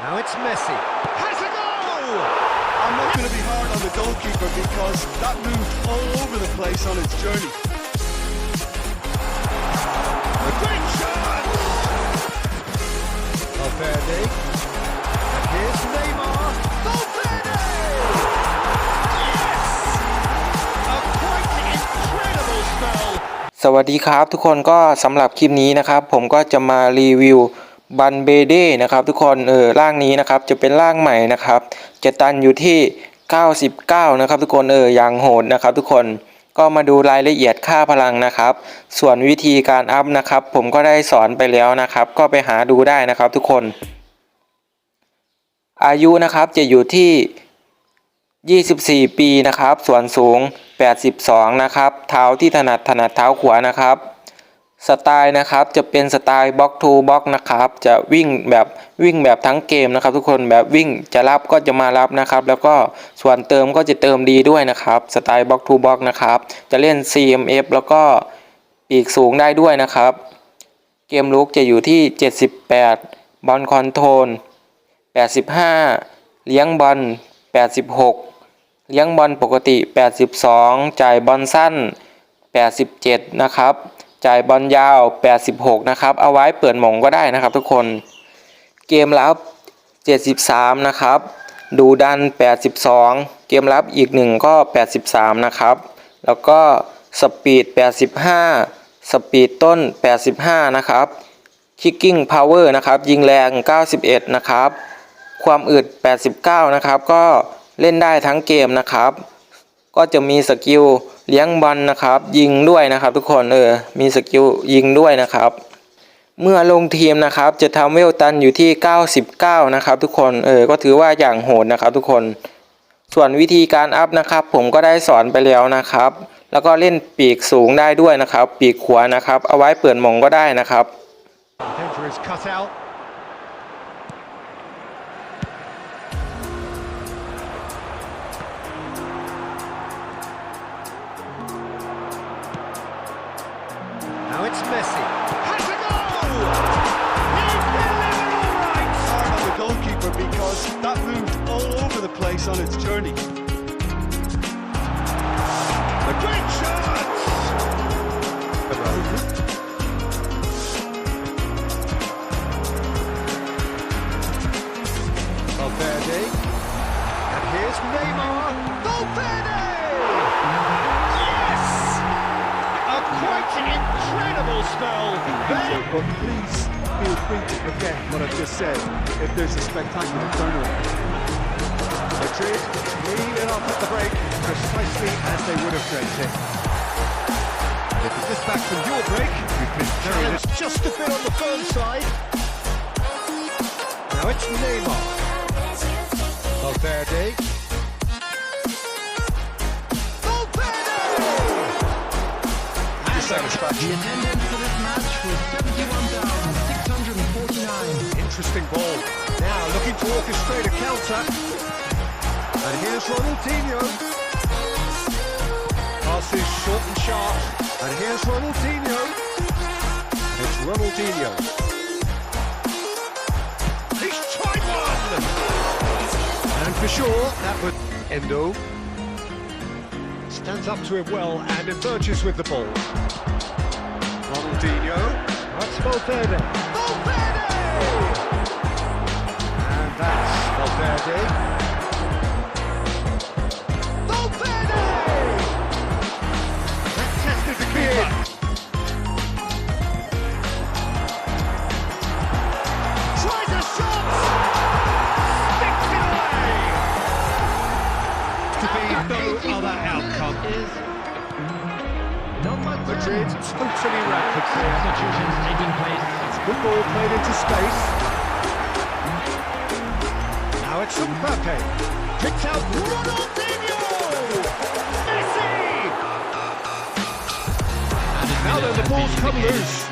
Now it's Messi. Has a goal! I'm not going to be hard on the goalkeeper because that moved all over the place on its journey. A great shot! Valverde. And here's Neymar. Valverde! Yes! A quite incredible spell. สวัสดีครับทุกคนก็สำหรับคลิปนี้นะครับ ผมก็จะมารีวิว บันเบเด้นะครับทุกคนเออร่างนี้นะครับจะเป็นร่างใหม่นะครับจะตันอยู่ที่ 99 นะครับทุกคนเอออย่างโหดนะครับทุกคนก็มาดูรายละเอียดค่าพลังนะครับ ส่วนวิธีการอัพนะครับ ผมก็ได้สอนไปแล้วนะครับ ก็ไปหาดูได้นะครับทุกคน อายุนะครับจะอยู่ที่ 24 ปีนะครับ ส่วนสูง 82 นะครับ เท้าที่ถนัดถนัดเท้าขวานะครับ สไตล์นะครับจะเป็นสไตล์บล็อกทูบล็อกนะครับ จะวิ่งแบบวิ่งแบบทั้งเกมนะครับ ทุกคนแบบวิ่งจะรับก็จะมารับนะครับ แล้วก็ส่วนเติมก็จะเติมดีด้วยนะครับสไตล์บล็อกทูบล็อกนะครับ จะเล่น CMF แล้วก็ปีกสูงได้ด้วยนะครับ เกมลุกจะอยู่ที่ 78 บอลคอนโทรล85 เลี้ยงบอล86 เลี้ยงบอลปกติ 82 จ่ายบอลสั้น 87 นะครับ จ่ายบอลยาว 86 นะครับ เอาไว้เปิดหมงก็ได้นะครับ ทุกคน เกมรับ 73 นะครับ ดูดัน 82 เกมรับอีกหนึ่งก็ 83 นะครับ แล้วก็สปีด 85 สปีดต้น 85 นะครับ Kicking Power นะครับ ยิงแรง 91 นะครับ ความอึด 89 นะครับ ก็เล่นได้ทั้งเกมนะครับ ก็จะมีสกิลเลี้ยงบอลนะครับ ยิงด้วยนะครับทุกคนเออมีสกิลยิงด้วยนะครับ เมื่อลงทีมนะครับจะทำเวลตันอยู่ที่ 99 นะครับ ทุกคนเออก็ถือว่าอย่างโหดนะครับ ทุกคนส่วนวิธีการอัพนะครับ ผมก็ได้สอนไปแล้วนะครับ แล้วก็เล่นปีกสูงได้ด้วยนะครับ ปีกขวานะครับ เอาไว้เปิดมงก็ได้นะครับ Messi. Has a goal! He delivered all right! Hard on the goalkeeper because that moved all over the place on its journey. A great shot! Valverde. And here's Neymar. Valverde! Quite incredible spell. There. But please feel free to forget what I've just said if there's a spectacular turnaround. Madrid lead it off at the break precisely as they would have dreamt it. If it's just back from your break, you've been challenged just a bit on the firm side. Now it's Neymar. Valverde! Satisfaction. Attendance for this match was 71,649. Interesting ball. Now looking to orchestrate a counter. And here's Ronaldinho. Passes short and sharp. And here's Ronaldinho. It's Ronaldinho. He's tried one! And for sure, that was Endo. Stands up to him well and emerges with the ball. Ronaldinho. That's Valverde. Valverde! And that's Valverde. Other outcome. Is number 10. Madrid totally rapid here. Substitutions taking place. Good ball played into space. Now it's Mbappe. Kicks out Ronaldinho! Messi! Now then, the ball's come loose.